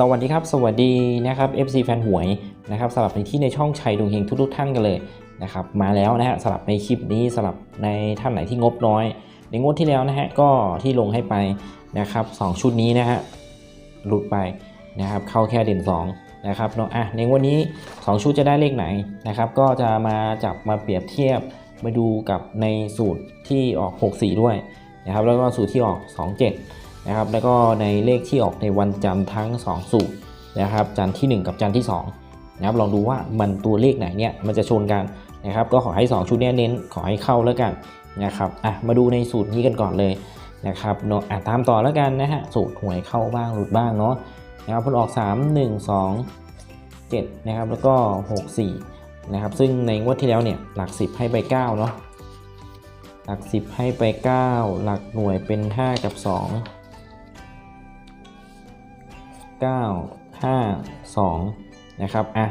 สวัสดีครับ สวัสดีนะครับ FC แฟนหวยนะครับสำหรับในที่ในช่องชัยดวงเฮงทุกๆท่านกันเลยนะครับมาแล้วนะฮะสำหรับในคลิปนี้สำหรับในท่านไหนที่งบน้อย ในงวดที่แล้วนะฮะก็ที่ลงให้ไปนะครับสองชุดนี้นะฮะหลุดไปนะครับเข้าแค่เด่น2นะครับเนาะอะในงวดนี้ 2 ชุดจะได้เลขไหนนะครับก็จะมาจับมาเปรียบเทียบมาดูกับในสูตรที่ออก 64 ด้วยนะครับแล้วก็สูตรที่ออก 27 นะครับ แล้วก็ในเลขที่ออกในวันจันทร์ทั้ง 2 สูตรนะครับ จันทร์ที่ 1 กับจันทร์ที่2นะครับ ลองดูว่ามันตัวเลขไหนเนี่ยมันจะชนกันนะครับ ก็ขอให้ 2 ชุดเนี้ยเน้นขอให้เข้าแล้วกันนะครับอะมาดูในสูตรนี้กันก่อนเลยนะครับเนาะอะตามต่อแล้วกันนะฮะสูตรหวยเข้าบ้างหลุดบ้างเนาะนะครับผลออก 3 1 2 7นะครับแล้วก็ 6 4นะครับซึ่งในงวดที่แล้วเนี่ยหลัก 10 ให้ไป9เนาะหลัก 10 ให้ไป 9 หลักหน่วยเป็น 5 กับ 2 9 5 2 นะครับอะ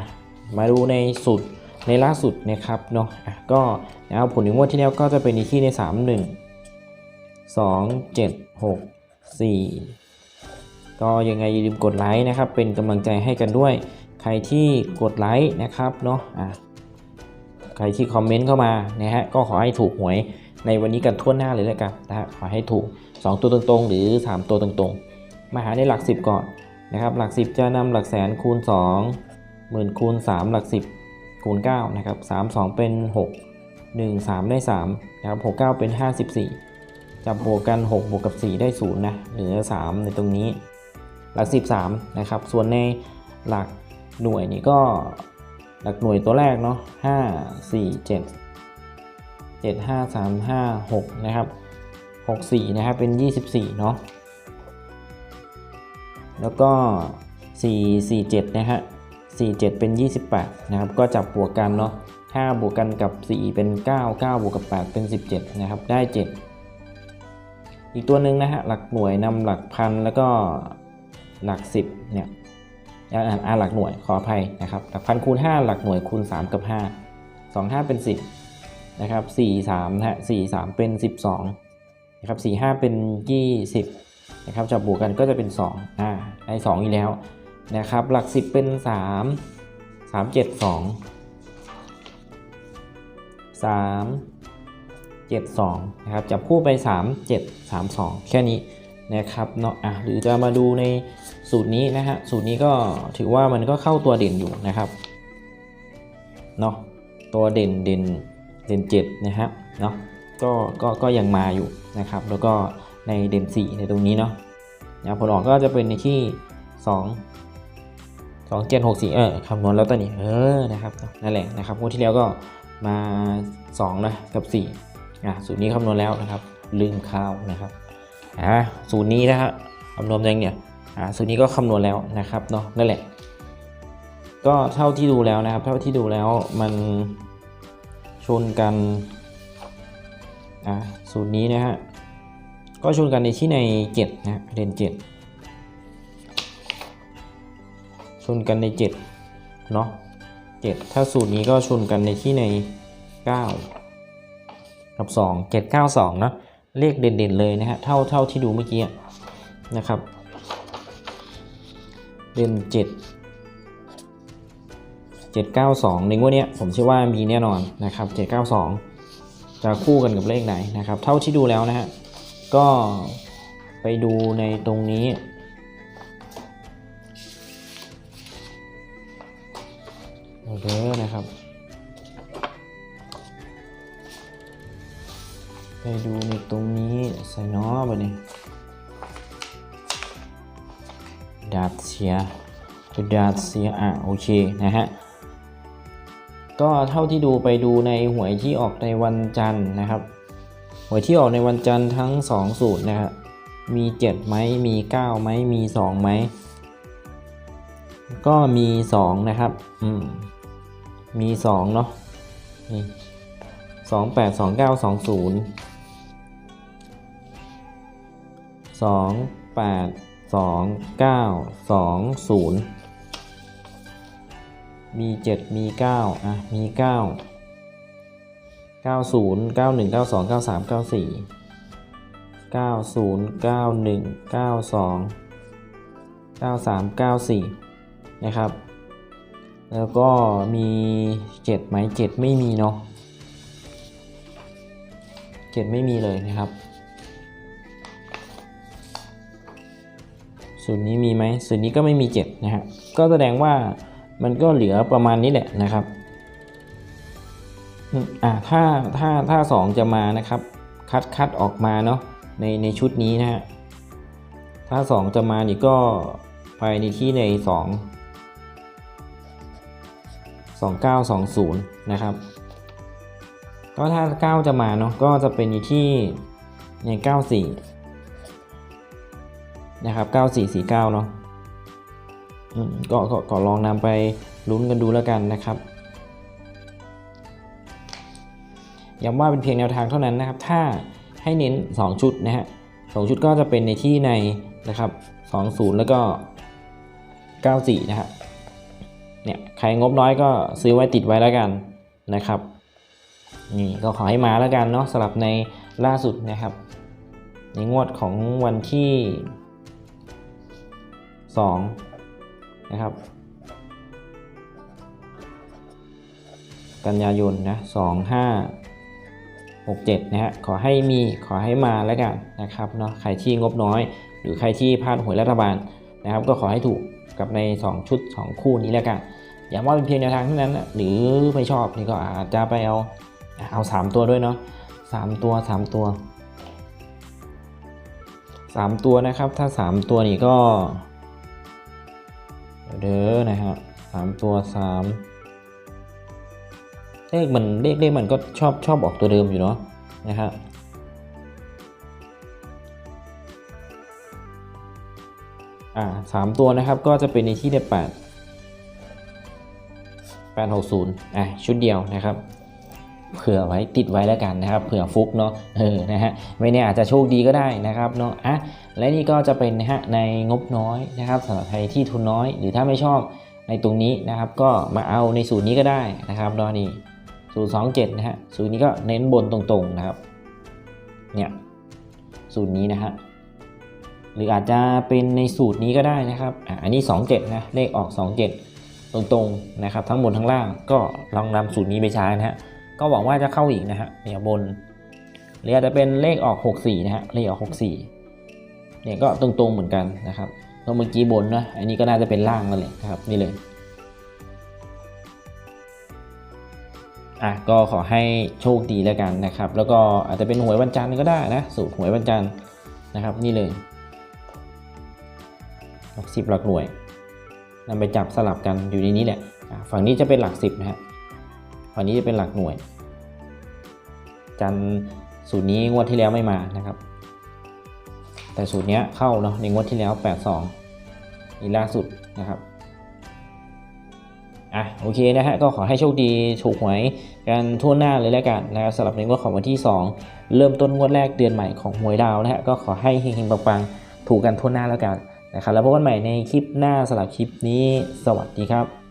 มาดูในสุดในล่าสุดนะครับเนาะอะก็นะครับผลในงวดที่แล้วก็จะเป็นในที่ใน 3 1 2 7 6 4 ก็ยังไงอย่าลืมกดไลค์นะครับ เป็นกำลังใจให้กันด้วย ใครที่กดไลค์นะครับเนาะอะใครที่คอมเมนต์เข้ามานะฮะก็ขอให้ถูกหวยในวันนี้กันทั่วหน้าเลยแล้วกันนะฮะขอให้ถูก 2 ตัวตรงๆ หรือ 3 ตัวตรงๆ มาหาในหลัก 10 ก่อน นะครับหลัก 10 จะนำหลักแสนคูณ2หมื่นคูณ3หลัก 10คูณ9นะครับ3 2 เป็น 6 1 3 ได้3นะครับ6 9 เป็น 54 จับบวกกัน 6 บวกกับ 4 ได้0นะเหลือ 3 ในตรงนี้ หลัก 13นะครับส่วนในหลักหน่วยนี่ก็หลักหน่วยตัวแรกเนาะ5 4 7 7 5 3 5 6นะครับ64นะครับเป็น 24เนาะ แล้วก็ 4 4 7 นะฮะ 4 7 เป็น 28 นะครับ ก็จับบวกกันเนาะ5บวกกันกับ 4 เป็น 9 9 บวกกับ 8 เป็น 17 นะครับ ได้ 7 อีกตัวหนึ่งนะฮะ หลักหน่วยนำหลักพันแล้วก็หลัก 10 เนี่ยอ่าอ่าหลักหน่วยขออภัยนะครับ หลักพันคูณ 5 หลักหน่วยคูณ 3 กับ 5 2 5 เป็น 10 นะครับ 4 3นะฮะ4 3 เป็น 12 นะครับ 4 5 เป็น 20 นะครับจับบวกกันก็จะเป็น 2 อ่าได้2อีกแล้วนะครับ หลัก 10 เป็น 3 3 7 2 3 72นะครับจับคู่ไป 3 7 3 2 แค่นี้นะครับเนาะอะหรือจะมาดูในสูตรนี้นะฮะสูตรนี้ก็ถือว่ามันก็เข้าตัวเด่นอยู่นะครับเนาะตัวเด่นเด่นเด่น7นะฮะเนาะก็ก็ก็ยังมาอยู่นะครับ แล้วก็ ในเด่น4ในตรงนี้เนาะนะผลออกก็จะเป็นในที่ 2 2 7 6 4เออคำนวณแล้วตัวนี้เออนะครับนั่นแหละนะครับงวดที่แล้วก็มา2นะกับ4อะสูตรนี้คำนวณแล้วนะครับ ลืมข้าวนะครับอ่าสูตรนี้นะฮะคำนวณยังเนี่ยอ่าสูตรนี้ก็คำนวณแล้วนะครับเนาะนั่นแหละ ก็เท่าที่ดูแล้วนะครับ เท่าที่ดูแล้วมันชนกันอ่าสูตรนี้นะฮะ ก็ชนกันในที่ใน7นะเด่น7ชนกันใน7เนาะ7ถ้าสูตรนี้ก็ชนกันในที่ใน9กับ2 7 9 2นะเลขเด่นๆเลยนะฮะเท่าเท่าที่ดูเมื่อกี้นะครับเด่น7 792ในงวดนี้ผมเชื่อว่ามีแน่นอนนะครับ792จะคู่กันกับเลขไหนนะครับ เท่าที่ดูแล้วนะฮะ ก็ไปดูในตรงนี้ โอเคนะครับ ไปดูในตรงนี้ใส่น้อไปนี่ดาดเสียดาดเสียอะโอเคนะฮะก็เท่าที่ดูไปดูในหวยที่ออกในวันจันทร์นะครับ หวยที่ออกในวันจันทร์ทั้ง 2 สูตรนะครับมี 7 ไหม มี 9 ไหม มี 2 ไหม ก็มี 2 นะครับ อืม มี 2 เนาะนี่สองแปดสองเก้าสองศูนย์สองแปดสองเก้าสองศูนย์มีเจ็ดมีเก้าอะ มีเก้า เก้าศูนย์เก้าหนึ่งเก้าสองเก้าสามเก้าสี่เก้าศูนย์เก้าหนึ่งเก้าสอง93 94 นะครับ แล้วก็มี 7 ไหม 7 ไม่มีเนาะ7ไม่มีเลยนะครับส่วนนี้มีไหมส่วนนี้ก็ไม่มี 7 นะฮะ ก็แสดงว่ามันก็เหลือประมาณนี้แหละนะครับ อ่าถ้าถ้าถ้า2จะมานะครับ คัดคัดออกมาเนาะในในชุดนี้นะฮะถ้า2จะมานี่ก็ไปในที่ใน2 2920นย์นะครับ ก็ถ้า9จะมาเนาะก็จะเป็นที่ใน94นะครับ9449เนาะอืมก็ก็ก็ลองนำไปลุ้นกันดูแล้วกันนะครับ ย้ำว่าเป็นเพียงแนวทางเท่านั้นนะครับ ถ้าให้เน้น 2 ชุดนะฮะสองชุดก็จะเป็นในที่ในนะครับ20 แล้วก็ 94 นะฮะเนี่ยใครงบน้อยก็ซื้อไว้ติดไว้แล้วกันนะครับนี่ก็ขอให้มาแล้วกันเนาะสำหรับในล่าสุดนะครับ ในงวดของวันที่2นะครับ กันยายนนะ 2 6 7นะฮะขอให้มีขอให้มาแล้วกันนะครับเนาะใครที่งบน้อย หรือใครที่พลาดหวยรัฐบาลนะครับ ก็ขอให้ถูกกับใน 2 ชุด 2 คู่นี้แล้วกันอย้ำว่าเป็นเพียงแนวทางเท่านั้นนะหรือไม่ชอบนี่ก็อาจจะไปเอาเอา 3 ตัวด้วยเนาะ3ตัว 3 ตัว 3 ตัวนะครับ ถ้า 3 ตัวนี่ก็ เด้อนะฮะสามตัว 3 เลขมันเลขเลขมันก็ชอบชอบออกตัวเดิมอยู่เนาะนะครับอ่าสามตัวนะครับก็จะเป็นในที่เด็ดแปดแปดหกศูนย์อะชุดเดียวนะครับเผื่อไว้ติดไว้แล้วกันนะครับเผื่อฟุกเนาะเออนะฮะไม่แน่อาจจะโชคดีก็ได้นะครับเนาะอะและนี่ก็จะเป็นนะฮะในงบน้อยนะครับสำหรับใครที่ทุนน้อย หรือถ้าไม่ชอบในตรงนี้นะครับ ก็มาเอาในสูตรนี้ก็ได้นะครับเนาะนี่ สูตร27 นะฮะสูตรนี้ก็เน้นบนตรงๆนะครับ เนี่ยสูตรนี้นะฮะ หรืออาจจะเป็นในสูตรนี้ก็ได้นะครับ อันนี้ 27 นะ เลขออก 27 ตรงๆนะครับ ทั้งบนทั้งล่างก็ลองนำสูตรนี้ไปใช้นะฮะ ก็หวังว่าจะเข้าอีกนะฮะ เนี่ยบน หรืออาจจะเป็นเลขออก 64 นะฮะ เลขออก 64 เนี่ยก็ตรงๆเหมือนกันนะครับแล้วเมื่อกี้บนนะ อันนี้ก็น่าจะเป็นล่างนั่นแหละครับ นี่เลย อะก็ขอให้โชคดีแล้วกันนะครับ แล้วก็อาจจะเป็นหวยวันจันทร์ก็ได้นะสูตรหวยวันจันทร์นะครับ นี่เลยหลักสิบหลักหน่วยนำไปจับสลับกันอยู่ในนี้แหละฝั่งนี้จะเป็นหลักสิบนะฮะฝั่งนี้จะเป็นหลักหน่วย จันทร์สูตรนี้งวดที่แล้วไม่มานะครับ แต่สูตรเนี้ยเข้าเนาะในงวดที่แล้ว 82นี่ล่าสุดนะครับ อะโอเคนะฮะก็ขอให้โชคดีถูกหวยกันทั่วหน้าเลยแล้วกันนะครับสำหรับในงวดของวันที่ 2 เริ่มต้นงวดแรกเดือนใหม่ของหวยดาวนะฮะก็ขอให้เฮงๆปังๆถูกกันทั่วหน้าแล้วกันนะครับแล้วพบกันใหม่ในคลิปหน้าสำหรับคลิปนี้ สวัสดีครับ